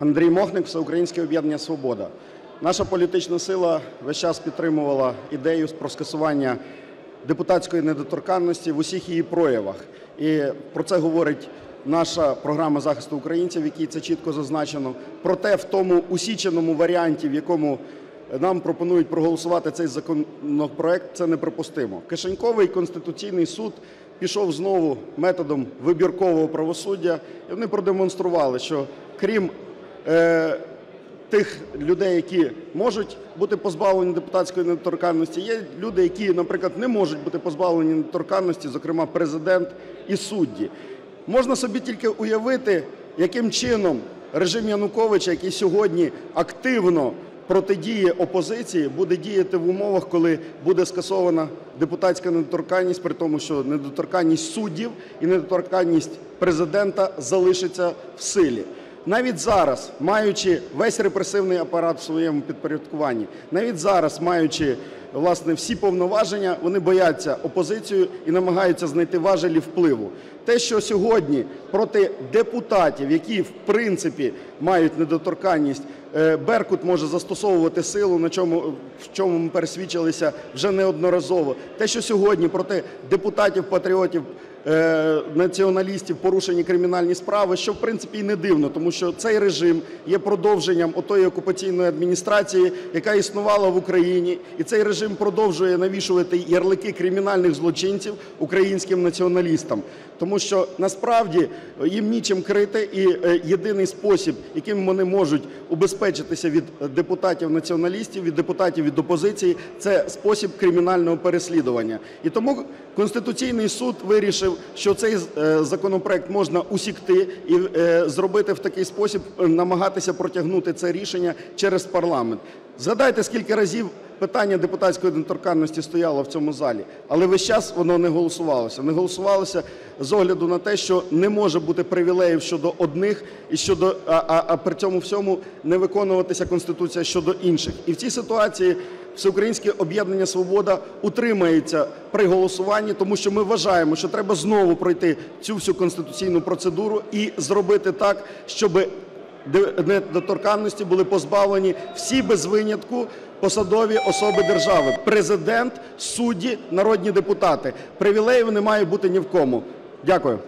Андрій Мохник, Всеукраїнське об'єднання Свобода. Наша політична сила весь час підтримувала ідею про скасування депутатської недоторканності в усіх її проявах. І про це говорить наша програма захисту українців, в якій це чітко зазначено. Проте в тому усіченому варіанті, в якому нам пропонують проголосувати цей законопроект, це неприпустимо. Кишеньковий конституційний суд пішов знову методом вибіркового правосуддя, і вони продемонстрували, що крім тих людей, які можуть бути позбавлені депутатської недоторканності, є люди, які, наприклад, не можуть бути позбавлені недоторканності, зокрема президент і судді. Можна собі тільки уявити, яким чином режим Януковича, який сьогодні активно протидіє опозиції, буде діяти в умовах, коли буде скасована депутатська недоторканність, при тому, що недоторканність суддів і недоторканність президента залишиться в силі. Навіть зараз, маючи весь репресивний апарат в своєму підпорядкуванні, навіть зараз, маючи власне всі повноваження, вони бояться опозицію і намагаються знайти важелі впливу. Те, що сьогодні проти депутатів, які в принципі мають недоторканність, е, Беркут може застосовувати силу, на чому в чому ми пересвідчилися вже неодноразово. Те, що сьогодні проти депутатів, патріотів, е, націоналістів порушені кримінальні справи, що в принципі і не дивно, тому що цей режим є продовженням отої окупаційної адміністрації, яка існувала в Україні, і цей режим продовжує навішувати ярлики кримінальних злочинців українським націоналістам. Тому що насправді їм нічим крити, і е, єдиний спосіб, яким вони можуть убезпечитися від депутатів-націоналістів, від депутатів від опозиції, це спосіб кримінального переслідування. І тому Конституційний суд вирішив, що цей е, законопроект можна усікти і е, зробити в такий спосіб, е, намагатися протягнути це рішення через парламент. Згадайте, скільки разів питання депутатської недоторканності стояло в цьому залі, але весь час воно не голосувалося. Не голосувалося з огляду на те, що не може бути привілеїв щодо одних і щодо а, при цьому всьому не виконуватися конституція щодо інших. І в цій ситуації Всеукраїнське об'єднання Свобода утримається при голосуванні, тому що ми вважаємо, що треба знову пройти цю всю конституційну процедуру і зробити так, щоб недоторканності були позбавлені всі без винятку посадові особи держави: президент, судді, народні депутати. Привілеїв не має бути ні в кому. Дякую.